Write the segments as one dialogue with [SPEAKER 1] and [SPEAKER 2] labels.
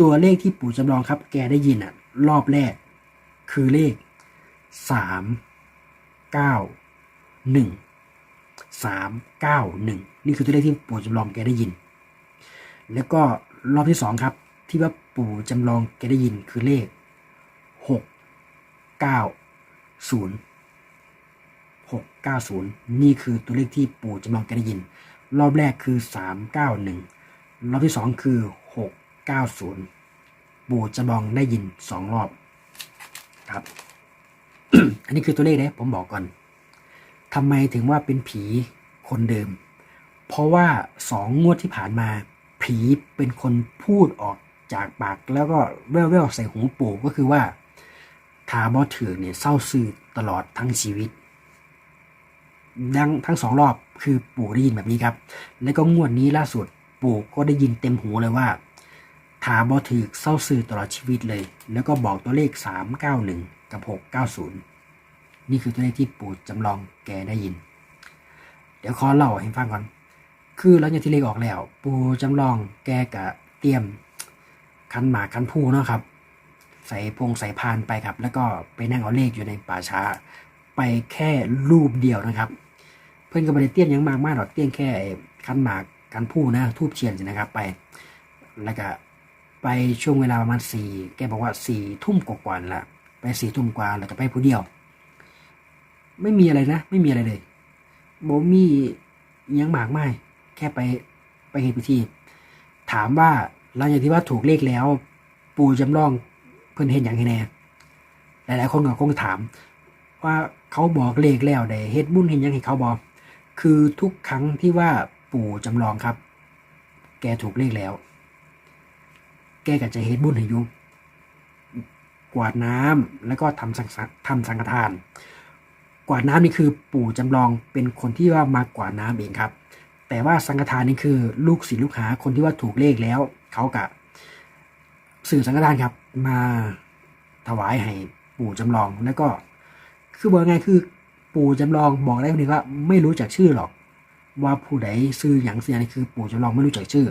[SPEAKER 1] ตัวเลขที่ปู่จำลองครับ แกได้ยินอะ รอบแรก คือเลขสามเก้าหนึ่งสามเก้าหนึ่งนี่คือตัวเลขที่ปู่จำลองแกได้ยิน แล้วก็รอบที่สองครับ ที่ว่าปู่จำลองแกได้ยินคือเลขหกเก้าศูนย์หกเก้าศูนย์นี่คือตัวเลขที่ปู่จำลองแกได้ยิน รอบแรกคือสามเก้าหนึ่งรอบที่สองคือหก เก้าศูนย์ปู่จำลองได้ยินสองรอบครับ อันนี้คือตัวเลขนะผมบอกก่อนทำไมถึงว่าเป็นผีคนเดิม เพราะว่าสองงวดที่ผ่านมา ผีเป็นคนพูดออกจากปากแล้วก็แว่วๆใส่หูปู่ก็คือว่าทาบอถือเนี่ยเศร้าซื่อตลอดทั้งชีวิต ดังทั้งสองรอบคือปู่ได้ยินแบบนี้ครับ แล้วก็งวดนี้ล่าสุดปู่ก็ได้ยินเต็มหูเลยว่า ทามบอถือเศร้าซื่อตลอดชีวิตเลย แล้วก็บอกตัวเลข 391 กับ 690 นี่คือตัวเลขที่ปู่จำลองแกได้ยิน เดี๋ยวขอเล่าให้ฟังก่อน คือหลังจากที่เลขออกแล้ว ปู่จำลองแกกะเตรียมคันหมากคันผู้เนาะครับ ใส่พงใส่พานไปครับ แล้วก็ไปนั่งเอาเลขอยู่ในป่าช้า ไปแค่รูปเดียวนะครับ เพื่อนก็ไม่ได้เตี้ยนยังมากมากหรอกเตี้ยนแค่คันหมากคันผู้นะทูบเทียนนะครับไปแล้วก็ ไปช่วงเวลาประมาณสี่แกบอกว่าสี่ทุ่มกว่าๆนั่นละไปสี่ทุ่มกว่าแล้วก็ไปผู้เดียว ไม่มีอะไรนะ ไม่มีอะไรเลยโบมีอิหยังหมากไม่แค่ไปไปเห็นพิธี ถามว่าหลังจากที่ว่าถูกเลขแล้ว ปู่จำลองเพื่อนเห็นอย่างไรแน่หลายๆคนก็คงถาม ว่าเขาบอกเลขแล้วได้เฮ็ดบุญเห็นยังให้เขาบอก คือทุกครั้งที่ว่าปู่จำลองครับ แกถูกเลขแล้ว แกก็จะเฮ็ดบุญให้อยุกวาดน้ำแล้วก็ทำสังฆทำสังฆทาน กวาดน้ำนี่คือปู่จำลองเป็นคนที่ว่ามากวาดน้ำเองครับ แต่ว่าสังฆทานนี่คือลูกศิษย์ลูกหาคนที่ว่าถูกเลขแล้วเขากะสื่อสังฆทานครับ มาถวายให้ปู่จำลองแล้วก็ คือบอกไงคือ ปู่จำลองบอกได้คนนี้ว่า ไม่รู้จักชื่อหรอก ว่าผู้ใดซื้ออย่างเสียนี่คือ ปู่จำลองไม่รู้จักชื่อ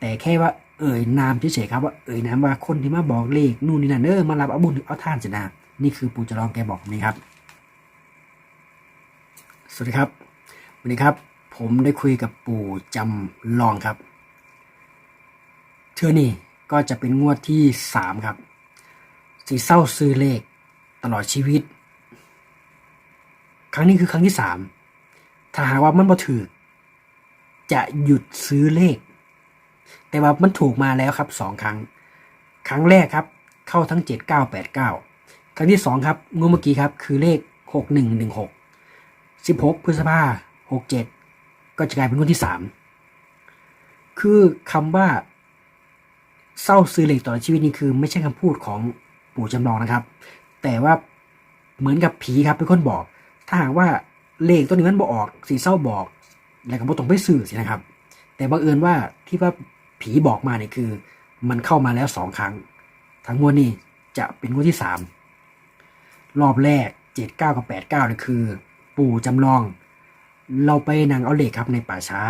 [SPEAKER 1] แต่แค่ว่า เอ่ยนามเฉยๆครับว่าเอ่ยนามว่าคนที่มาบอกเลขนู่นนี่นั่นเออมารับเอาบุญเอาท่านสินะนี่คือปู่จำลองแกบอกนี่ครับ สวัสดีครับ วันนี้ครับ ผมได้คุยกับปู่จำลองครับเทื่อนี่ก็จะเป็นงวดที่สามครับสีเศร้าซื้อเลขตลอดชีวิต ครั้งนี้คือครั้งที่สามถ้าหากว่ามันบ่ถือ จะหยุดซื้อเลข แต่ว่ามันถูกมาแล้วครับสองครั้ง ครั้งแรกครับ เข้าทั้งเจ็ดเก้าแปดเก้าครั้งที่สองครับงวดเมื่อกี้ครับคือเลขหกหนึ่งหนึ่งหกสิบหกพฤษภาหกเจ็ดก็จะกลายเป็นงวดที่สามคือคำว่า เศร้าซื้อเลขตลอดชีวิตนี่คือ ไม่ใช่คำพูดของปู่จำลองนะครับ แต่ว่าเหมือนกับผีครับเป็นคนบอก ถ้าหากว่าเลขตัวนี้มันบอกออกสีเศร้าบอก แล้วก็บ่ต้องไปสื่อสินะครับ แต่บังเอิญว่าที่ว่า ผีบอกมาเนี่ยคือ มันเข้ามาแล้วสองครั้ง ทั้งมวลนี่จะเป็นงวดที่สามรอบแรกเจ็ดเก้ากับแปดเก้าเนี่ยคือ ปู่จำลอง เราไปนางเอาเหล็กครับในป่าช้า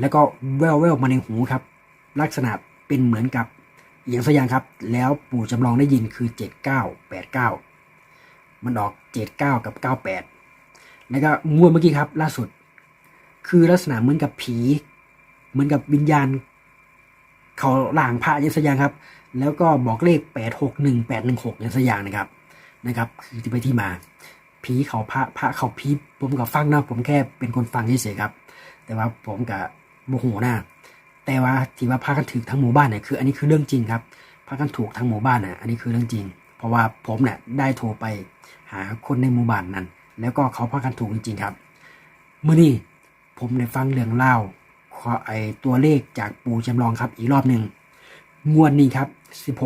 [SPEAKER 1] แล้วก็แววแววมาในหูครับ ลักษณะเป็นเหมือนกับอย่างสยางครับ แล้วปู่จำลองได้ยินคือเจ็ดเก้าแปดเก้ามันออกเจ็ดเก้ากับเก้าแปดแล้วก็งวดเมื่อกี้ครับ ล่าสุด คือลักษณะเหมือนกับผี เหมือนกับวิญญาณ เขาหลางพระยังสยางครับ แล้วก็บอกเลขแปดหกหนึ่งแปดหนึ่งหกย่างสยางนะครับนะครับ คือที่ไปที่มาผีเขาพระพระเขาผีผมกับฟังนะผมแค่เป็นคนฟังเฉยๆครับ แต่ว่าผมกับโมโหนะแต่ว่าที่ว่าพากันถูกทั้งหมู่บ้านเนี่ยคือ อันนี้คือเรื่องจริงครับพากันถูกทั้งหมู่บ้านน่ะอันนี้คือเรื่องจริง เพราะว่าผมเนี่ยได้โทรไปหาคนในหมู่บ้านนั้น แล้วก็เขาพากันถูกจริงๆครับมื่อนี้ผมได้ฟังเรื่องเล่า ไอตัวเลขจากปู่จำลองครับ อีกรอบหนึ่งงวดนี้ครับ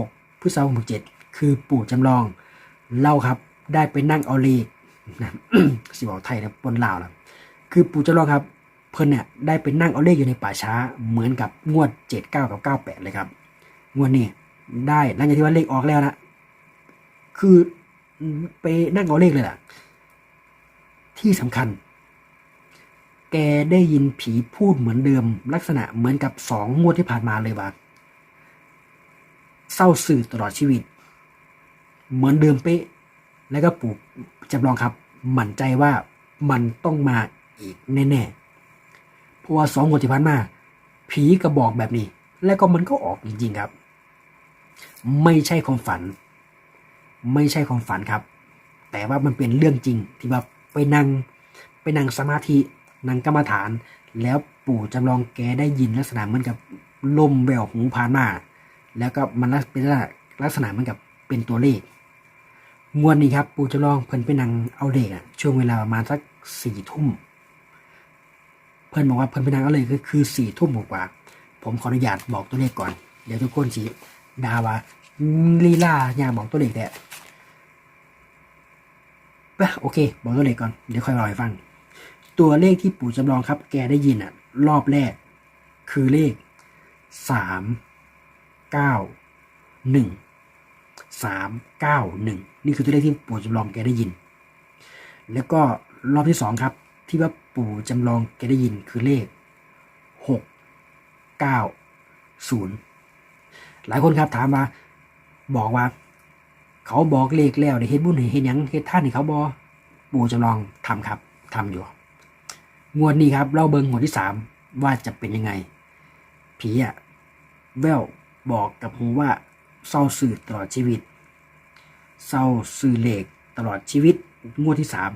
[SPEAKER 1] 16พฤษภาคม67คือปู่จำลอง เล่าครับ ได้ไปนั่งเอาเลขนะสิบอกไทยนะปนลาวนะคือปู่จำลองครับ เพิ่นเนี่ยได้ไปนั่งเอาเลขอยู่ในป่าช้า เหมือนกับงวด 79 กับ 98 เลยครับ งวดนี้ได้หลังจากที่ว่าเลขออกแล้วนะคือไปนั่งเอาเลขเลยล่ะ ที่สำคัญ แกได้ยินผีพูดเหมือนเดิม ลักษณะเหมือนกับสองงวดที่ผ่านมาเลยว่าเศร้าสื่อตลอดชีวิต เหมือนเดิมเป๊ะ แล้วก็ปู่จำลองครับ หมั่นใจว่ามันต้องมาอีกแน่ๆเพราะว่าสองงวดที่ผ่านมาผีกระบอกแบบนี้ แล้วก็มันก็ออกจริงๆครับ ไม่ใช่ความฝัน ไม่ใช่ความฝันครับ แต่ว่ามันเป็นเรื่องจริงที่ว่าไปนั่งไปนั่งสมาธิ นังกรรมฐาน แล้วปู่จำลองแกได้ยินลักษณะเหมือนกับลมแววหูผ่านมา แล้วก็มันเป็นลักษณะเหมือนกับเป็นตัวเลขงวดนี้ครับ ปู่จำลองเพิ่นไปนั่งเอาเลขอะช่วงเวลาประมาณสักสี่ทุ่มเพิ่นบอกว่าเพิ่นไปนั่งเอาเลยก็คือสี่ทุ่มกว่า ผมขออนุญาตบอกตัวเลขก่อน เดี๋ยวทุกคนสิดาว่าลีลาอยากบอกตัวเลขแต่โอเค บอกตัวเลขก่อน เดี๋ยวค่อยรอให้ฟัง ตัวเลขที่ปู่จำลองครับ แกได้ยินอะ รอบแรก คือเลขสามเก้าหนึ่งสามเก้าหนึ่งนี่คือตัวเลขที่ปู่จำลองแกได้ยิน แล้วก็รอบที่สองครับ ที่ว่าปู่จำลองแกได้ยินคือเลขหกเก้าศูนย์หลายคนครับถามมาบอกว่า เขาบอกเลขแล้วได้เฮ็ดบุญให้เฮ็ดยังเฮ็ดท่านให้เขาบอปู่จำลองทำครับทำอยู่ งวดนี้ครับเราเบิงงวดที่สามว่าจะเป็นยังไง ผีอะแววบอกกับหูว่าเศร้าสื่อตลอดชีวิต เศร้าสื่อเลขตลอดชีวิต งวดที่สาม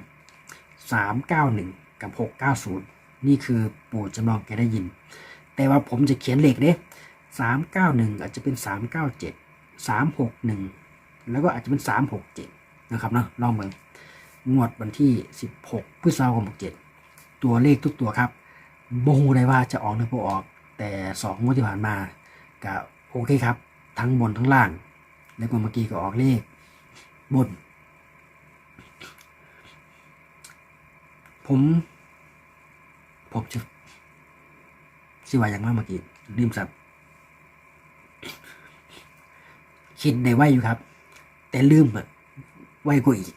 [SPEAKER 1] สามเก้าหนึ่งกับหกเก้าศูนย์นี่คือปู่จำลองแกได้ยิน แต่ว่าผมจะเขียนเลขเด้สามเก้าหนึ่งอาจจะเป็นสามเก้าเจ็ดสามหกหนึ่งแล้วก็อาจจะเป็นสามหกเจ็ดนะครับเนาะลองเบิ่งงวดวันที่สิบหกพฤษภาคมหกเจ็ด ตัวเลขทุกตัวครับบ่งได้ว่าจะออกหรือบ่ออก แต่สองงวดที่ผ่านมาก็โอเคครับ ทั้งบนทั้งล่าง แล้วก็เมื่อกี้ก็ออกเลขบน ผมผมจะสิว่าอย่างมากเมื่อกี้ลืมสับคิดได้ไวอยู่ครับ แต่ลืมอะไวกว่าอีก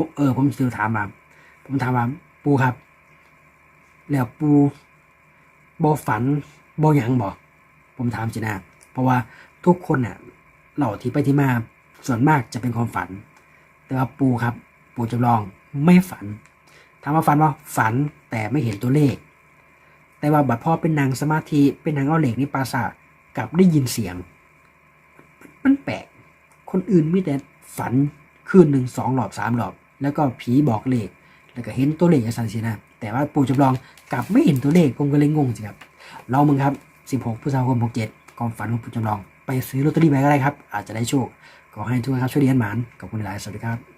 [SPEAKER 1] ผมเออ ผมสื่อถามมาผมถามว่าปูครับ แล้วปูบอฝันบอหยังบอกผมถามสินะเพราะว่าทุกคนเนี่ยเหล่าที่ไปที่มาส่วนมากจะเป็นความฝัน แต่ว่าปูครับ ปูจำลองไม่ฝันถามว่าฝันว่าฝันแต่ไม่เห็นตัวเลข แต่ว่าบัดพ่อเป็นนางสมาธิเป็นนางเอาเหล็กนี่ปราสาทกลับได้ยินเสียง มันแปลกคนอื่นมีแต่ฝันคืนหนึ่งสองหลอบสามหลอบ แล้วก็ผีบอกเลข แล้วก็เห็นตัวเลขอย่างสันสินะแต่ว่าปู่จำลองกลับไม่เห็นตัวเลขผมก็เลยงงสิครับลองมึงครับ 16พฤษภาคม67ความฝันของปู่จำลอง ไปซื้อลอตเตอรี่ไปก็ได้ครับ อาจจะได้โชคขอให้ทุกคนครับช่วยเรียนหมานขอบคุณหลายสวัสดีครับ